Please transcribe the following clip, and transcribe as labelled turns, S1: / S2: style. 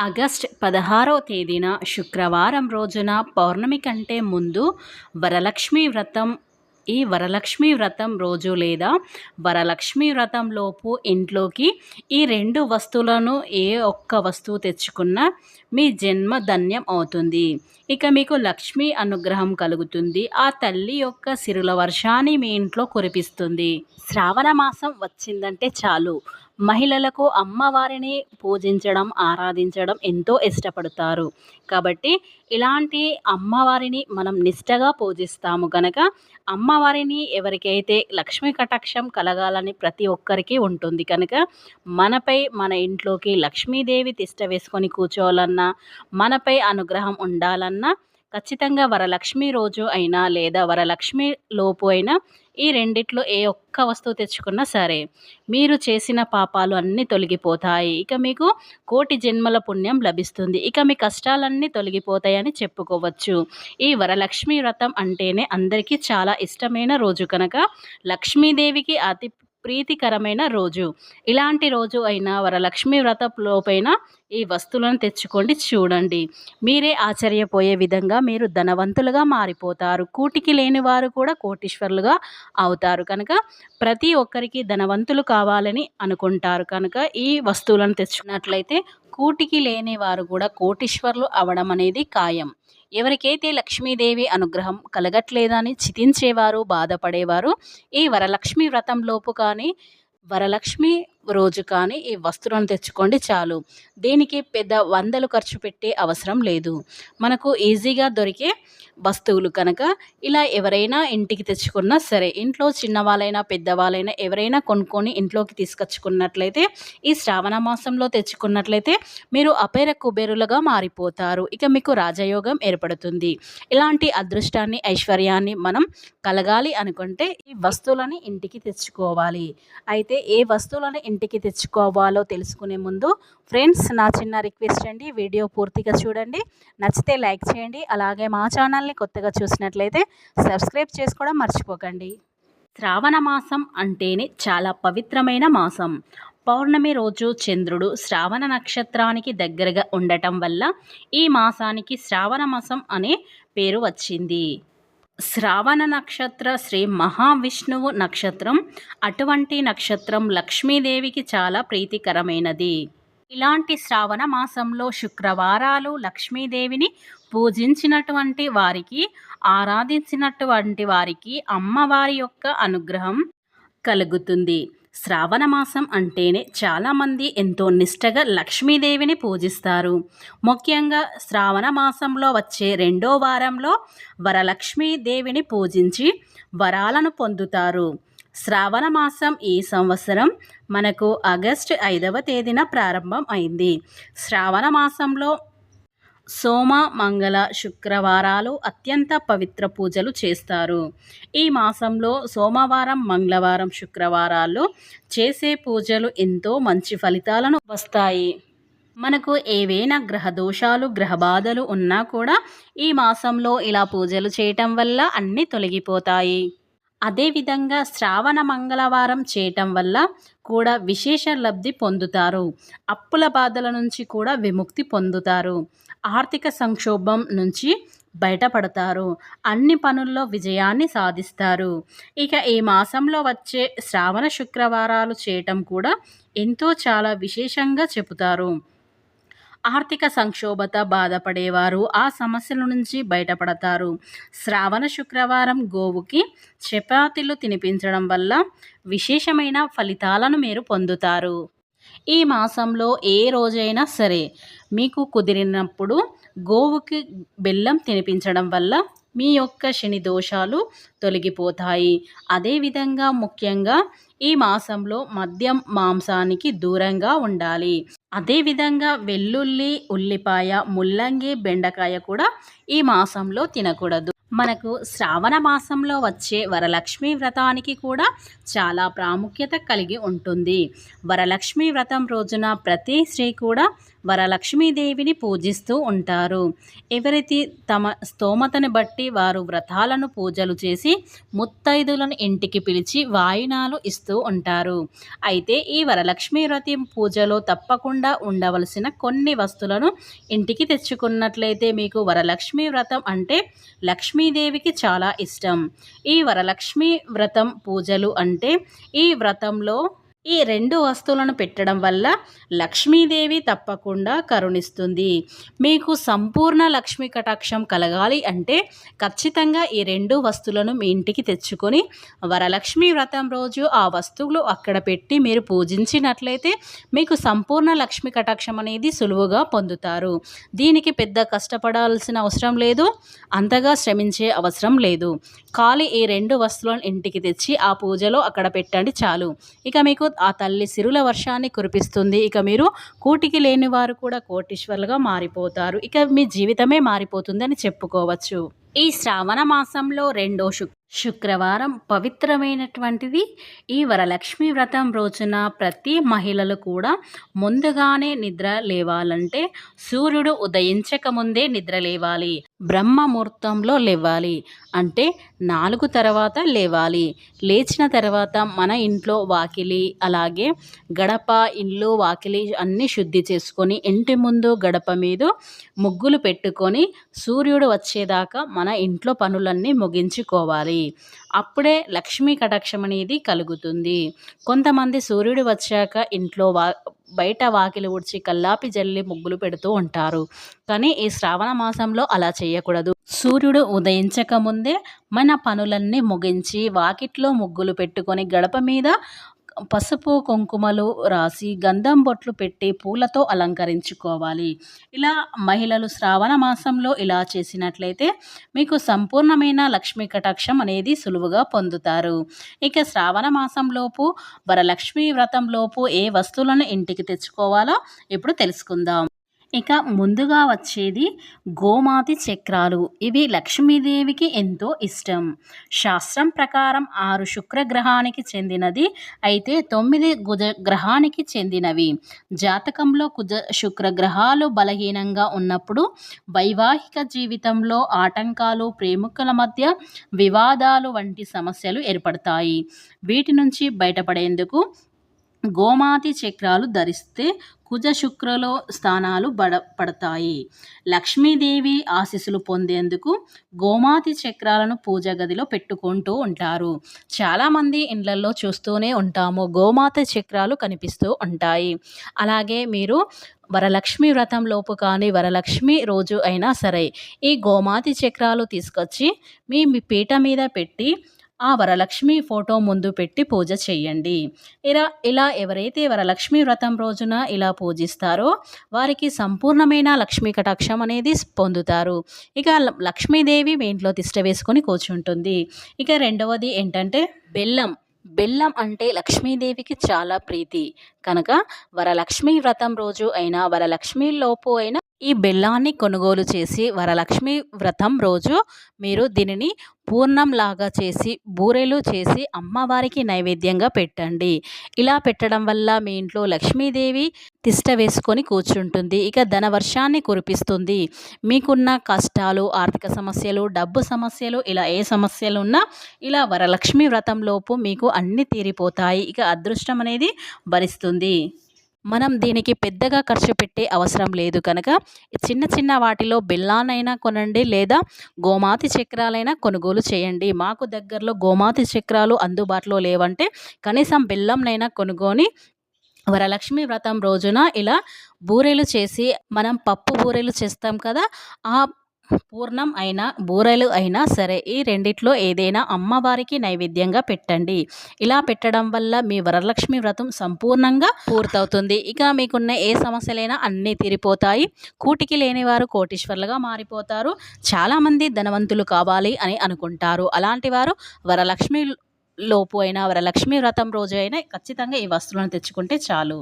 S1: August పదహారవ తేదీన శుక్రవారం రోజున పౌర్ణమి కంటే ముందు వరలక్ష్మి వ్రతం ఈ వరలక్ష్మి వ్రతం రోజు లేదా వరలక్ష్మి వ్రతంలోపు ఇంట్లోకి ఈ రెండు వస్తువులను ఏ ఒక్క వస్తువు తెచ్చుకున్నా మీ జన్మ ధన్యం అవుతుంది. ఇక మీకు లక్ష్మి అనుగ్రహం కలుగుతుంది. ఆ తల్లి యొక్క సిరుల వర్షాన్ని మీ ఇంట్లో కురిపిస్తుంది. శ్రావణ మాసం వచ్చిందంటే చాలు. మహిళలకు అమ్మవారిని పూజించడం ఆరాధించడం ఎంతో ఇష్టపడతారు. కాబట్టి ఇలాంటి అమ్మవారిని మనం నిష్టగా పూజిస్తాము కనుక అమ్మవారిని ఎవరికైతే లక్ష్మీ కటాక్షం కలగాలని ప్రతి ఒక్కరికి ఉంటుంది కనుక మనపై మన ఇంట్లోకి లక్ష్మీదేవి తిష్ట వేసుకొని కూర్చోవాలన్నా మనపై అనుగ్రహం ఉండాలన్నా ఖచ్చితంగా వరలక్ష్మి రోజు అయినా లేదా వరలక్ష్మి లోపు అయినా ఈ రెండిట్లో ఏ ఒక్క వస్తువు తెచ్చుకున్నా సరే మీరు చేసిన పాపాలు అన్నీ తొలగిపోతాయి. ఇక మీకు కోటి జన్మల పుణ్యం లభిస్తుంది. ఇక మీ కష్టాలన్నీ తొలగిపోతాయని చెప్పుకోవచ్చు. ఈ వరలక్ష్మి వ్రతం అంటేనే అందరికీ చాలా ఇష్టమైన రోజు. కనుక లక్ష్మీదేవికి అతి ప్రీతికరమైన రోజు. ఇలాంటి రోజు అయినా వరలక్ష్మి వ్రత లోపైన ఈ వస్తువులను తెచ్చుకోండి చూడండి. మీరే ఆశ్చర్యపోయే విధంగా మీరు ధనవంతులుగా మారిపోతారు. కూటికి లేని వారు కూడా కోటీశ్వరులుగా అవుతారు. కనుక ప్రతి ఒక్కరికి ధనవంతులు కావాలని అనుకుంటారు. కనుక ఈ వస్తువులను తెచ్చుకున్నట్లయితే కూటికి లేని వారు కూడా కోటీశ్వరులు అవడం అనేది ఖాయం. ఎవరికైతే లక్ష్మీదేవి అనుగ్రహం కలగట్లేదని చితించేవారు బాధపడేవారు ఈ వరలక్ష్మి వ్రతంలోపు కానీ వరలక్ష్మి రోజు కానీ ఈ వస్తువులను తెచ్చుకోండి చాలు. దీనికి పెద్ద వందలు ఖర్చు పెట్టే అవసరం లేదు. మనకు ఈజీగా దొరికే వస్తువులు కనుక ఇలా ఎవరైనా ఇంటికి తెచ్చుకున్నా సరే ఇంట్లో చిన్నవాళ్ళైనా పెద్దవాళ్ళైనా ఎవరైనా కొనుక్కొని ఇంట్లోకి తీసుకొచ్చుకున్నట్లయితే ఈ శ్రావణ మాసంలో తెచ్చుకున్నట్లయితే మీరు అపేర కుబేరులుగా మారిపోతారు. ఇక మీకు రాజయోగం ఏర్పడుతుంది. ఇలాంటి అదృష్టాన్ని ఐశ్వర్యాన్ని మనం కలగాలి అనుకుంటే ఈ వస్తువులని ఇంటికి తెచ్చుకోవాలి. అయితే ఏ వస్తువులను ఇంటికి తెచ్చుకోవాలో తెలుసుకునే ముందు ఫ్రెండ్స్ నా చిన్న రిక్వెస్ట్ అండి వీడియో పూర్తిగా చూడండి. నచ్చితే లైక్ చేయండి అలాగే మా ఛానల్ని కొత్తగా చూసినట్లయితే సబ్స్క్రైబ్ చేసుకోవడం మర్చిపోకండి. శ్రావణ మాసం అంటేనే చాలా పవిత్రమైన మాసం. పౌర్ణమి రోజు చంద్రుడు శ్రావణ నక్షత్రానికి దగ్గరగా ఉండటం వల్ల ఈ మాసానికి శ్రావణ మాసం అనే పేరు వచ్చింది. శ్రావణ నక్షత్ర శ్రీ మహావిష్ణువు నక్షత్రం అటువంటి నక్షత్రం లక్ష్మీదేవికి చాలా ప్రీతికరమైనది. ఇలాంటి శ్రావణ మాసంలో శుక్రవారాలు లక్ష్మీదేవిని పూజించినటువంటి వారికి ఆరాధించినటువంటి వారికి అమ్మవారి యొక్క అనుగ్రహం కలుగుతుంది. శ్రావణ మాసం అంటేనే చాలామంది ఎంతో నిష్టగా లక్ష్మీదేవిని పూజిస్తారు. ముఖ్యంగా శ్రావణ మాసంలో వచ్చే రెండో వారంలో వరలక్ష్మీదేవిని పూజించి వరాలను పొందుతారు. శ్రావణ మాసం ఈ సంవత్సరం మనకు ఆగస్టు ఐదవ తేదీన ప్రారంభం అయింది. శ్రావణ మాసంలో సోమ మంగళ శుక్రవారాలు అత్యంత పవిత్ర పూజలు చేస్తారు. ఈ మాసంలో సోమవారం మంగళవారం శుక్రవారాల్లో చేసే పూజలు ఎంతో మంచి ఫలితాలను వస్తాయి. మనకు ఏవైనా గ్రహ దోషాలు గ్రహ బాధలు ఉన్నా కూడా ఈ మాసంలో ఇలా పూజలు చేయటం వల్ల అన్నీ తొలగిపోతాయి. అదేవిధంగా శ్రావణ మంగళవారం చేయటం వల్ల కూడా విశేష లబ్ధి పొందుతారు. అప్పుల బాధల నుంచి కూడా విముక్తి పొందుతారు. ఆర్థిక సంక్షోభం నుంచి బయటపడతారు. అన్ని పనుల్లో విజయాన్ని సాధిస్తారు. ఇక ఈ మాసంలో వచ్చే శ్రావణ శుక్రవారాలు చేయటం కూడా ఎంతో చాలా విశేషంగా చెబుతారు. ఆర్థిక సంక్షోభత బాధపడేవారు ఆ సమస్యల నుంచి బయటపడతారు. శ్రావణ శుక్రవారం గోవుకి చపాతీలు తినిపించడం వల్ల విశేషమైన ఫలితాలను మీరు పొందుతారు. ఈ మాసంలో ఏ రోజైనా సరే మీకు కుదిరినప్పుడు గోవుకి బెల్లం తినిపించడం వల్ల మీ యొక్క శని దోషాలు తొలగిపోతాయి. అదేవిధంగా ముఖ్యంగా ఈ మాసంలో మద్యం మాంసానికి దూరంగా ఉండాలి. అదేవిధంగా వెల్లుల్లి ఉల్లిపాయ ముల్లంగి బెండకాయ కూడా ఈ మాసంలో తినకూడదు. మనకు శ్రావణ మాసంలో వచ్చే వరలక్ష్మి వ్రతానికి కూడా చాలా ప్రాముఖ్యత కలిగి ఉంటుంది. వరలక్ష్మి వ్రతం రోజున ప్రతి స్త్రీ కూడా వరలక్ష్మీదేవిని పూజిస్తూ ఉంటారు. ఎవరైతే తమ స్తోమతను బట్టి వారు వ్రతాలను పూజలు చేసి ముత్తైదులను ఇంటికి పిలిచి వాయినాలు ఇస్తూ ఉంటారు. అయితే ఈ వరలక్ష్మీ వ్రతం పూజలో తప్పకుండా ఉండవలసిన కొన్ని వస్తువులను ఇంటికి తెచ్చుకున్నట్లయితే మీకు వరలక్ష్మీ వ్రతం అంటే లక్ష్మీదేవికి చాలా ఇష్టం. ఈ వరలక్ష్మి వ్రతం పూజలు అంటే ఈ వ్రతంలో ఈ రెండు వస్తువులను పెట్టడం వల్ల లక్ష్మీదేవి తప్పకుండా కరుణిస్తుంది. మీకు సంపూర్ణ లక్ష్మీ కటాక్షం కలగాలి అంటే ఖచ్చితంగా ఈ రెండు వస్తువులను మీ ఇంటికి తెచ్చుకొని వరలక్ష్మి వ్రతం రోజు ఆ వస్తువులు అక్కడ పెట్టి మీరు పూజించినట్లయితే మీకు సంపూర్ణ లక్ష్మీ కటాక్షం అనేది సులువుగా పొందుతారు. దీనికి పెద్ద కష్టపడాల్సిన అవసరం లేదు. అంతగా శ్రమించే అవసరం లేదు. ఖాళీ ఈ రెండు వస్తువులను ఇంటికి తెచ్చి ఆ పూజలో అక్కడ పెట్టండి చాలు. ఇక మీకు ఆ తల్లి సిరుల వర్షాన్ని కురిపిస్తుంది. ఇక మీరు కూటికి లేని వారు కూడా కోటీశ్వర్లుగా మారిపోతారు. ఇక మీ జీవితమే మారిపోతుందని చెప్పుకోవచ్చు. ఈ శ్రావణ మాసంలో రెండో శుక్ శుక్రవారం పవిత్రమైనటువంటిది. ఈ వరలక్ష్మి వ్రతం రోజున ప్రతి మహిళలు కూడా ముందుగానే నిద్ర లేవాలంటే సూర్యుడు ఉదయించక ముందే నిద్ర లేవాలి. బ్రహ్మముహూర్తంలో లేవాలి. అంటే నాలుగు తర్వాత లేవాలి. లేచిన తర్వాత మన ఇంట్లో వాకిలి అలాగే గడప ఇల్లు వాకిలి అన్నీ శుద్ధి చేసుకొని ఇంటి ముందు గడప మీద ముగ్గులు పెట్టుకొని సూర్యుడు వచ్చేదాకా మన ఇంట్లో పనులన్నీ ముగించుకోవాలి. అప్పుడే లక్ష్మీ కటాక్షం అనేది కలుగుతుంది. కొంతమంది సూర్యుడు వచ్చాక ఇంట్లో వా బయట వాకిలి ఊడ్చి కల్లాపి జల్లి ముగ్గులు పెడుతూ ఉంటారు. కానీ ఈ శ్రావణ మాసంలో అలా చేయకూడదు. సూర్యుడు ఉదయించక ముందే మన పనులన్నీ ముగించి వాకిట్లో ముగ్గులు పెట్టుకొని గడప మీద పసుపు కుంకుమలు రాసి గంధం బొట్లు పెట్టి పూలతో అలంకరించుకోవాలి. ఇలా మహిళలు శ్రావణ మాసంలో ఇలా చేసినట్లయితే మీకు సంపూర్ణమైన లక్ష్మీ కటాక్షం అనేది సులువుగా పొందుతారు. ఇక శ్రావణ మాసంలోపు వరలక్ష్మీ వ్రతంలోపు ఏ వస్తువులను ఇంటికి తెచ్చుకోవాలో ఇప్పుడు తెలుసుకుందాం. ఇక ముందుగా వచ్చేది గోమాతి చక్రాలు. ఇవి లక్ష్మీదేవికి ఎంతో ఇష్టం. శాస్త్రం ప్రకారం ఆరు శుక్రగ్రహానికి చెందినది. అయితే తొమ్మిది గుజ గ్రహానికి చెందినవి. జాతకంలో కుజ శుక్రగ్రహాలు బలహీనంగా ఉన్నప్పుడు వైవాహిక జీవితంలో ఆటంకాలు ప్రేమికుల మధ్య వివాదాలు వంటి సమస్యలు ఏర్పడతాయి. వీటి నుంచి బయటపడేందుకు గోమాతి చక్రాలు ధరిస్తే కుజ శుక్రలో స్థానాలు బడ పడతాయి. లక్ష్మీదేవి ఆశీస్సులు పొందేందుకు గోమాతి చక్రాలను పూజ గదిలో పెట్టుకుంటూ ఉంటారు. చాలామంది ఇండ్లల్లో చూస్తూనే ఉంటాము. గోమాత చక్రాలు కనిపిస్తూ ఉంటాయి. అలాగే మీరు వరలక్ష్మి వ్రతం లోపు కానీ వరలక్ష్మి రోజు అయినా సరే ఈ గోమాతి చక్రాలు తీసుకొచ్చి మీ పీట మీద పెట్టి ఆ వరలక్ష్మి ఫోటో ముందు పెట్టి పూజ చేయండి. ఇలా ఇలా ఎవరైతే వరలక్ష్మి వ్రతం రోజున ఇలా పూజిస్తారో వారికి సంపూర్ణమైన లక్ష్మీ కటాక్షం అనేది పొందుతారు. ఇక లక్ష్మీదేవి మీ ఇంట్లో తిష్ట వేసుకొని కూర్చుంటుంది. ఇక రెండవది ఏంటంటే బెల్లం. బెల్లం అంటే లక్ష్మీదేవికి చాలా ప్రీతి. కనుక వరలక్ష్మి వ్రతం రోజు అయినా వరలక్ష్మి లోపు అయినా ఈ బెల్లాన్ని కొనుగోలు చేసి వరలక్ష్మి వ్రతం రోజు మీరు దీనిని పూర్ణంలాగా చేసి బూరెలు చేసి అమ్మవారికి నైవేద్యంగా పెట్టండి. ఇలా పెట్టడం వల్ల మీ ఇంట్లో లక్ష్మీదేవి తిష్ట వేసుకొని కూర్చుంటుంది. ఇక ధన వర్షాన్ని కురిపిస్తుంది. మీకున్న కష్టాలు ఆర్థిక సమస్యలు డబ్బు సమస్యలు ఇలా ఏ సమస్యలు ఉన్నా ఇలా వరలక్ష్మి వ్రతంలోపు మీకు అన్నీ తీరిపోతాయి. ఇక అదృష్టం అనేది భరిస్తుంది. మనం దీనికి పెద్దగా ఖర్చు పెట్టే అవసరం లేదు కనుక చిన్న చిన్న వాటిలో బెల్లానైనా కొనండి లేదా గోమాతి చక్రాలైనా కొనుగోలు చేయండి. మాకు దగ్గరలో గోమాతి చక్రాలు అందుబాటులో లేవంటే కనీసం బెల్లంనైనా కొనుగొని వరలక్ష్మి వ్రతం రోజున ఇలా బూరెలు చేసి మనం పప్పు బూరెలు చేస్తాం కదా ఆ పూర్ణం అయినా బూరెలు అయినా సరే ఈ రెండిట్లో ఏదైనా అమ్మవారికి నైవేద్యంగా పెట్టండి. ఇలా పెట్టడం వల్ల మీ వరలక్ష్మి వ్రతం సంపూర్ణంగా పూర్తవుతుంది. ఇక మీకున్న ఏ సమస్యలైనా అన్నీ తీరిపోతాయి. కూటికి లేని వారు కోటీశ్వర్లుగా మారిపోతారు. చాలామంది ధనవంతులు కావాలి అని అనుకుంటారు. అలాంటి వారు వరలక్ష్మి లోపు అయినా వరలక్ష్మి వ్రతం రోజు అయినా ఖచ్చితంగా ఈ వస్తువులను తెచ్చుకుంటే చాలు.